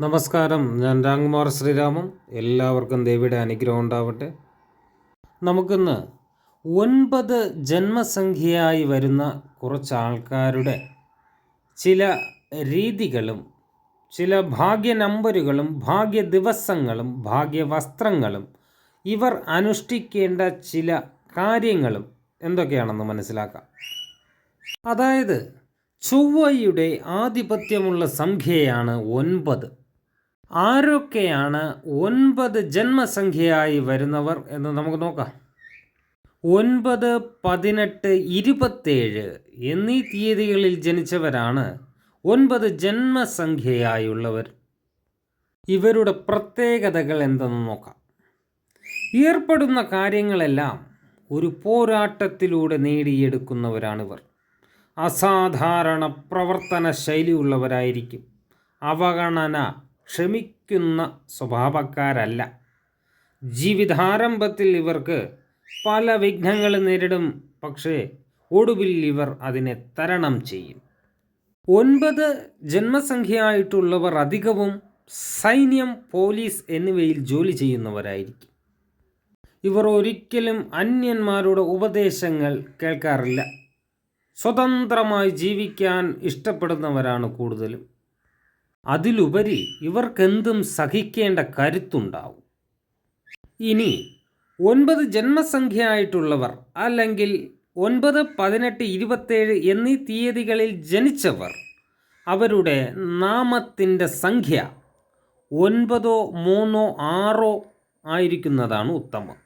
നമസ്കാരം. ഞാൻ രാംകുമാർ ശ്രീരാമം എല്ലാവർക്കും ദേവിയുടെ അനുഗ്രഹം ഉണ്ടാവട്ടെ. നമുക്കിന്ന് ഒൻപത് ജന്മസംഖ്യയായി വരുന്ന കുറച്ച് ആൾക്കാരുടെ ചില രീതികളും ചില ഭാഗ്യ നമ്പറുകളും ഭാഗ്യ ദിവസങ്ങളും ഭാഗ്യ വസ്ത്രങ്ങളും ഇവർ അനുഷ്ഠിക്കേണ്ട ചില കാര്യങ്ങളും എന്തൊക്കെയാണെന്ന് മനസ്സിലാക്കാം. അതായത് ചൊവ്വയുടെ ആധിപത്യമുള്ള സംഖ്യയാണ് ഒൻപത്. ആരൊക്കെയാണ് ഒൻപത് ജന്മസംഖ്യയായി വരുന്നവർ എന്ന് നമുക്ക് നോക്കാം. ഒൻപത് പതിനെട്ട് ഇരുപത്തേഴ് എന്നീ തീയതികളിൽ ജനിച്ചവരാണ് ഒൻപത് ജന്മസംഖ്യയായുള്ളവർ. ഇവരുടെ പ്രത്യേകതകൾ എന്തെന്ന് നോക്കാം. ഏർപ്പെടുന്ന കാര്യങ്ങളെല്ലാം ഒരു പോരാട്ടത്തിലൂടെ നേടിയെടുക്കുന്നവരാണിവർ. അസാധാരണ പ്രവർത്തന ശൈലിയുള്ളവരായിരിക്കും അവഗണന ക്ഷമിക്കുന്ന സ്വഭാവക്കാരല്ല. ജീവിതാരംഭത്തിൽ ഇവർക്ക് പല വിഘ്നങ്ങൾ നേരിടും. പക്ഷേ ഒടുവിൽ ഇവർ അതിനെ തരണം ചെയ്യും. ഒൻപത് ജന്മസംഖ്യയായിട്ടുള്ളവർ അധികവും സൈന്യം പോലീസ് എന്നിവയിൽ ജോലി ചെയ്യുന്നവരായിരിക്കും. ഇവർ ഒരിക്കലും അന്യന്മാരുടെ ഉപദേശങ്ങൾ കേൾക്കാറില്ല. സ്വതന്ത്രമായി ജീവിക്കാൻ ഇഷ്ടപ്പെടുന്നവരാണ് കൂടുതലും. അതിലുപരി ഇവർക്കെന്തും സഹിക്കേണ്ട കരുത്തുണ്ടാവും. ഇനി ഒൻപത് ജന്മസംഖ്യയായിട്ടുള്ളവർ അല്ലെങ്കിൽ ഒൻപത് പതിനെട്ട് ഇരുപത്തേഴ് എന്നീ തീയതികളിൽ ജനിച്ചവർ അവരുടെ നാമത്തിന്റെ സംഖ്യ ഒൻപതോ മൂന്നോ ആറോ ആയിരിക്കുന്നതാണ് ഉത്തമം.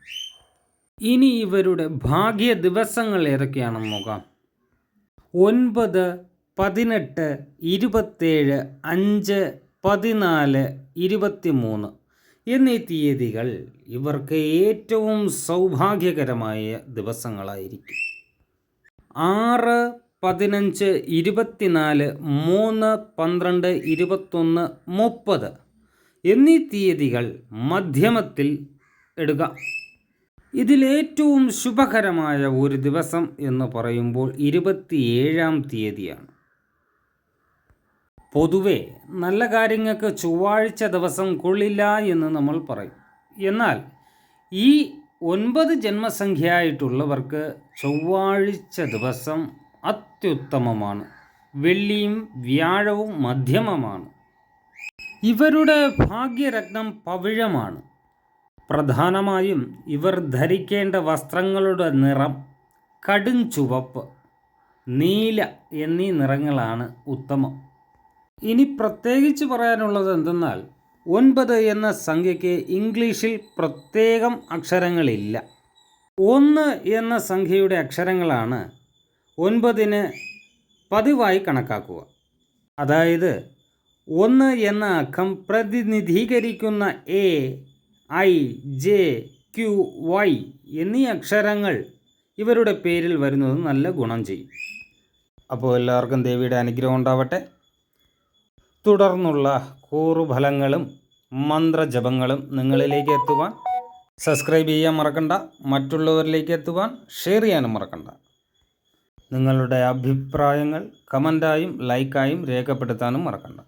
ഇനി ഇവരുടെ ഭാഗ്യ ദിവസങ്ങൾ ഏതൊക്കെയാണെന്ന് നോക്കാം. ഒൻപത് പതിനെട്ട് ഇരുപത്തേഴ് അഞ്ച് പതിനാല് ഇരുപത്തി മൂന്ന് എന്നീ തീയതികൾ ഇവർക്ക് ഏറ്റവും സൗഭാഗ്യകരമായ ദിവസങ്ങളായിരിക്കും. ആറ് പതിനഞ്ച് ഇരുപത്തിനാല് മൂന്ന് പന്ത്രണ്ട് ഇരുപത്തൊന്ന് മുപ്പത് എന്നീ തീയതികൾ മധ്യമത്തിൽ ഇടുക. ഇതിലേറ്റവും ശുഭകരമായ ഒരു ദിവസം എന്ന് പറയുമ്പോൾ ഇരുപത്തിയേഴാം തീയതിയാണ്. പൊതുവെ നല്ല കാര്യങ്ങൾക്ക് ചൊവ്വാഴ്ച ദിവസം കൊള്ളില്ല എന്ന് നമ്മൾ പറയും. എന്നാൽ ഈ ഒൻപത് ജന്മസംഖ്യയായിട്ടുള്ളവർക്ക് ചൊവ്വാഴ്ച ദിവസം അത്യുത്തമമാണ്. വെള്ളിയും വ്യാഴവും മധ്യമമാണ്. ഇവരുടെ ഭാഗ്യരത്നം പവിഴമാണ്. പ്രധാനമായും ഇവർ ധരിക്കേണ്ട വസ്ത്രങ്ങളുടെ നിറം കടും ചുവപ്പ് നീല എന്നീ നിറങ്ങളാണ് ഉത്തമം. ഇനി പ്രത്യേകിച്ച് പറയാനുള്ളത് എന്തെന്നാൽ ഒൻപത് എന്ന സംഖ്യയ്ക്ക് ഇംഗ്ലീഷിൽ പ്രത്യേകം അക്ഷരങ്ങളില്ല. ഒന്ന് എന്ന സംഖ്യയുടെ അക്ഷരങ്ങളാണ് ഒൻപതിന് പതിവായി കണക്കാക്കുക. അതായത് ഒന്ന് എന്ന അക്കം പ്രതിനിധീകരിക്കുന്ന A I J Q Y എന്നീ അക്ഷരങ്ങൾ ഇവരുടെ പേരിൽ വരുന്നത് നല്ല ഗുണം ചെയ്യും. അപ്പോൾ എല്ലാവർക്കും ദേവിയുടെ അനുഗ്രഹം ഉണ്ടാവട്ടെ. തുടർന്നുള്ള കൂറുഫലങ്ങളും മന്ത്രജപങ്ങളും നിങ്ങളിലേക്ക് എത്തുവാൻ സബ്സ്ക്രൈബ് ചെയ്യാൻ മറക്കണ്ട മറ്റുള്ളവരിലേക്ക് എത്തുവാൻ ഷെയർ ചെയ്യാനും മറക്കണ്ട. നിങ്ങളുടെ അഭിപ്രായങ്ങൾ കമന്റായും ലൈക്കായും രേഖപ്പെടുത്താനും മറക്കണ്ട.